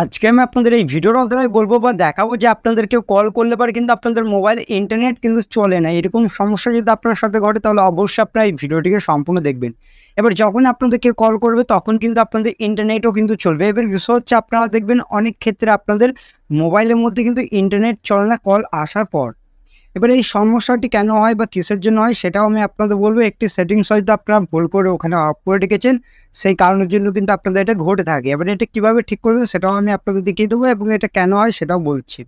আজকে আমি আপনাদের এই ভিডিওর মাধ্যমে বলব বা দেখাবো যে আপনাদের কেউ কল করলে পারে কিন্তু আপনাদের মোবাইল ইন্টারনেট কিন্তু চলে না। এরকম সমস্যা যদি আপনার সাথে ঘটে, তাহলে অবশ্যই আপনার এই ভিডিওটিকে সম্পূর্ণ দেখবেন। এবার যখন আপনাদের কেউ কল করবে, তখন কিন্তু আপনাদের ইন্টারনেটও কিন্তু চলবে। এবার বিষয় হচ্ছে, আপনারা দেখবেন অনেক ক্ষেত্রে আপনাদের মোবাইলের মধ্যে কিন্তু ইন্টারনেট চলে না কল আসার পর। এবার এই সমস্যাটি কেন হয় বা কিসের জন্য হয় সেটাও আমি আপনাদের বলব। একটি সেটিংস হয়তো আপনারা ভুল করে ওখানে অফ করে রেখেছেন, সেই কারণের জন্য কিন্তু আপনাদের এটা ঘটে থাকে। এবার এটা কীভাবে ঠিক করবেন সেটাও আমি আপনাদের দেখিয়ে দেবো এবং এটা কেন হয় সেটাও বলছি।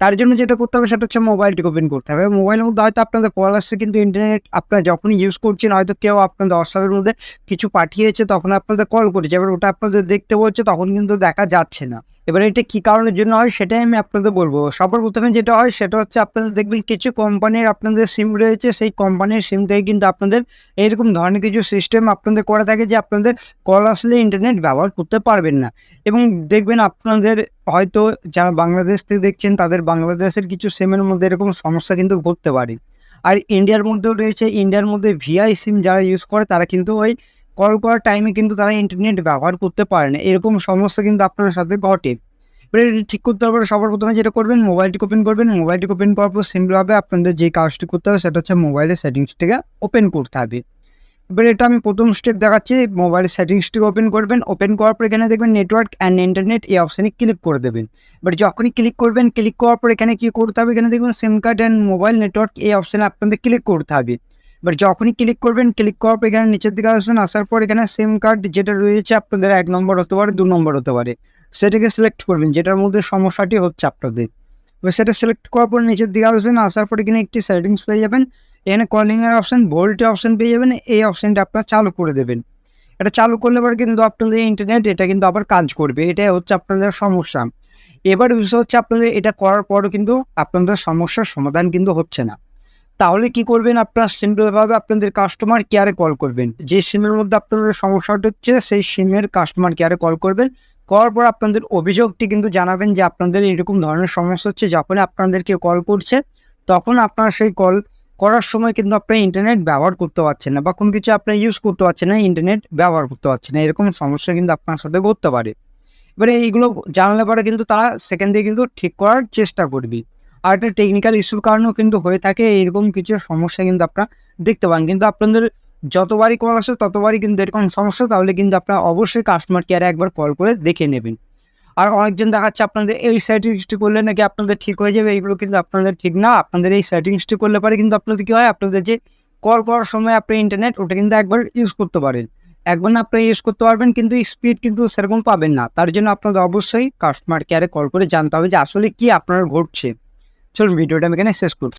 তার জন্য যেটা করতে হবে সেটা হচ্ছে মোবাইলটিকে ওপেন করতে হবে। মোবাইলের মধ্যে হয়তো আপনাদের কল আসছে কিন্তু ইন্টারনেট আপনারা যখন ইউজ করছেন হয়তো কেউ আপনাদের হোয়াটসঅ্যাপের মধ্যে কিছু পাঠিয়েছে তখন আপনাদের কল করেছে। এবার ওটা আপনাদের দেখতে বলছে তখন কিন্তু দেখা যাচ্ছে না। এবার এটা কী কারণের জন্য হয় সেটাই আমি আপনাদের বলব। সবার প্রথমে যেটা হয় সেটা হচ্ছে আপনাদের দেখবেন কিছু কোম্পানির আপনাদের সিম রয়েছে, সেই কোম্পানির সিম থেকে কিন্তু আপনাদের এরকম ধরনের কিছু সিস্টেম আপনাদের করা থাকে যে আপনাদের কল আসলে ইন্টারনেট ব্যবহার করতে পারবেন না। এবং দেখবেন আপনাদের হয়তো যারা বাংলাদেশ থেকে দেখছেন তাদের বাংলাদেশের কিছু সিমের মধ্যে এরকম সমস্যা কিন্তু ঘটতে পারে। আর ইন্ডিয়ার মধ্যেও রয়েছে ইন্ডিয়ার মধ্যে ভিআই সিম যারা ইউজ করে তারা কিন্তু ওই কল করার টাইমে কিন্তু তারা ইন্টারনেট ব্যবহার করতে পারে না। এরকম সমস্যা কিন্তু আপনার সাথে ঘটে। এবার ঠিক করতে হবে সবার প্রথমে যেটা করবেন মোবাইলটি ওপেন করবেন। মোবাইলটি ওপেন করার পর সিম্পলভাবে আপনাদের যে কাজটি করতে হবে, সেটা হচ্ছে মোবাইলের সেটিংসটিকে ওপেন করতে হবে। এবার এটা আমি প্রথম স্টেপ দেখাচ্ছি। মোবাইলের সেটিংসটিকে ওপেন করবেন। ওপেন করার পর এখানে দেখবেন নেটওয়ার্ক অ্যান্ড ইন্টারনেট এই অপশানে ক্লিক করে দেবেন। এবার যখনই ক্লিক করবেন ক্লিক করার পর এখানে কী করতে হবে? এখানে দেখবেন SIM card and mobile network এই অপশানে আপনাদের ক্লিক করতে হবে। এবার যখনই ক্লিক করবেন ক্লিক করার পর এখানে নিচের দিকে আসবেন, আসার পর এখানে সিম কার্ড যেটা রয়েছে আপনাদের এক নম্বর হতে পারে, দু নম্বর হতে পারে। সেটাকে সিলেক্ট করবেন, যেটার মধ্যে সমস্যাটি হচ্ছে আপনাদের। এবার সেটা সিলেক্ট করার পর নিচের দিকে আসবেন, আসার পর এখানে একটি সেটিংস পেয়ে যাবেন। এখানে কলিংয়ের অপশান ভোল্টে অপশান পেয়ে যাবেন, এই অপশানটা আপনারা চালু করে দেবেন। এটা চালু করলে পরে কিন্তু আপনাদের ইন্টারনেট এটা কিন্তু আবার কাজ করবে, এটাই হচ্ছে আপনাদের সমস্যা। এবার বিষয় হচ্ছে আপনাদের এটা করার পরও কিন্তু আপনাদের সমস্যার সমাধান কিন্তু হচ্ছে না। তাহলে কি করবেন? আপনার সিম্পলভাবে আপনাদের কাস্টমার কেয়ারে কল করবেন। যে সিমের মধ্যে আপনাদের সমস্যাটা হচ্ছে, সেই সিমের কাস্টমার কেয়ারে কল করবেন। করার পর আপনাদের অভিযোগটি কিন্তু জানাবেন যে আপনাদের এরকম ধরনের সমস্যা হচ্ছে যখন আপনাদেরকে কল করছে। তখন আপনারা সেই কল করার সময় কিন্তু আপনার ইন্টারনেট ব্যবহার করতে পারছেন না বা কোনো কিছু আপনার ইউজ করতে পারছেন না ইন্টারনেট ব্যবহার করতে পারছেন না। এরকম সমস্যা কিন্তু আপনার সাথে ঘটতে পারে। এবারে এইগুলো জানলে পরে কিন্তু তারা সেখান থেকে কিন্তু ঠিক করার চেষ্টা করবে। আর একটা টেকনিক্যাল ইস্যুর কারণেও কিন্তু হয়ে থাকে, এরকম কিছু সমস্যা কিন্তু আপনারা দেখতে পান কিন্তু আপনাদের যতবারই কল আসে, ততবারই কিন্তু এরকম সমস্যা, তাহলে কিন্তু আপনারা অবশ্যই কাস্টমার কেয়ারে একবার কল করে দেখে নেবেন। আর অনেকজন দেখাচ্ছে আপনাদের, এই সেটিংসটি করলে নাকি আপনাদের ঠিক হয়ে যাবে? এইগুলো কিন্তু আপনাদের ঠিক না। আপনাদের এই সেটিংসটি করলে পারে কিন্তু আপনাদের কী হয়? আপনাদের যে কল করার সময় আপনি ইন্টারনেট ওটা কিন্তু একবার ইউজ করতে পারেন। একবার না আপনি ইউজ করতে পারবেন, কিন্তু স্পিড কিন্তু সেরকম পাবেন না। তার জন্য আপনাদের অবশ্যই কাস্টমার কেয়ারে কল করে জানতে হবে যে আসলে কি আপনার ঘটছে। চলুন ভিডিওটা আমি এখানে শেষ করছি।